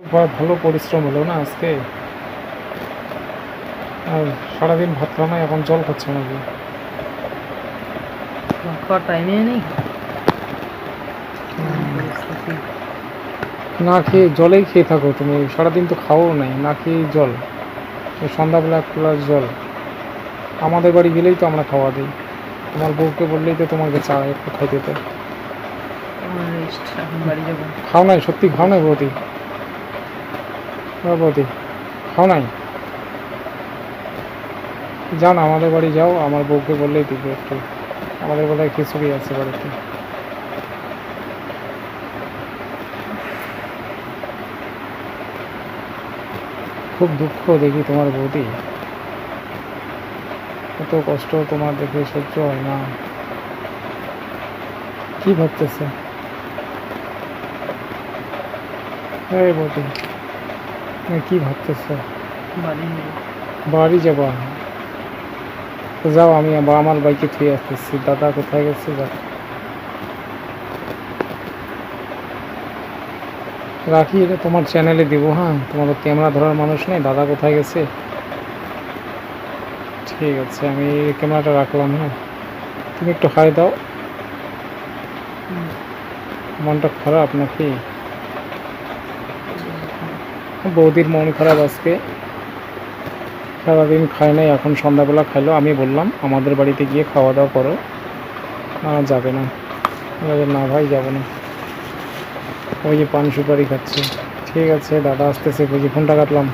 ভালো পরিশ্রম হলো না আজকে? আর সারাদিন ভাত খাওয়া নাই এখন জল খাচ্ছে নাকি? না খেয়ে জলেই খেয়ে থাকো তুমি। সারাদিন তো খাও নাই না খেয়ে জল। সন্ধ্যাবেলা এক গ্লাস জল। আমাদের বাড়ি গেলেই তো আমরা খাওয়া দিই। তোমার বউকে বললেই তো তোমাকে চা একটু খাইতে দেয় খাও নাই সত্যি খাও নাই বৌদি? বৌদি খাও নাই। যান, আমাদের বাড়ি যাও, আমার বউকে বললেই দিবে একটু। আমাদের বোধহয় খিচুড়ি আছে বাড়িতে। খুব দুঃখ দেখি তোমার বৌদি। এত কষ্ট তোমার দেখে সহ্য হয় না। কি ভাবতেছে? এই বৌদি। কি ভাবতেছো বাড়ি যাব যাও আমি আবার আমার বাইকে থুয়ে আসতেছি। দাদা কোথায় গেছে? যাও। রাখি এটা তোমার চ্যানেলে দিব হ্যাঁ? তোমার ক্যামেরা ধরার মানুষ নেই। দাদা কোথায় গেছে? ঠিক আছে আমি ক্যামেরাটা রাখলাম হ্যাঁ? তুমি একটু হাই দাও। মনটা খারাপ নাকি? বৌদির মন খারাপ আজকে। সারাদিন খায় নাই, এখন সন্ধ্যাবেলা খাইলো, আমি বললাম, আমাদের বাড়িতে গিয়ে খাওয়া দাওয়া করো। না, যাবে না। না ভাই, যাব না। ওই যে পান সুপারি খাচ্ছে। ঠিক আছে, দাদা আসতেছে বুঝি ফোনটা কাটলাম।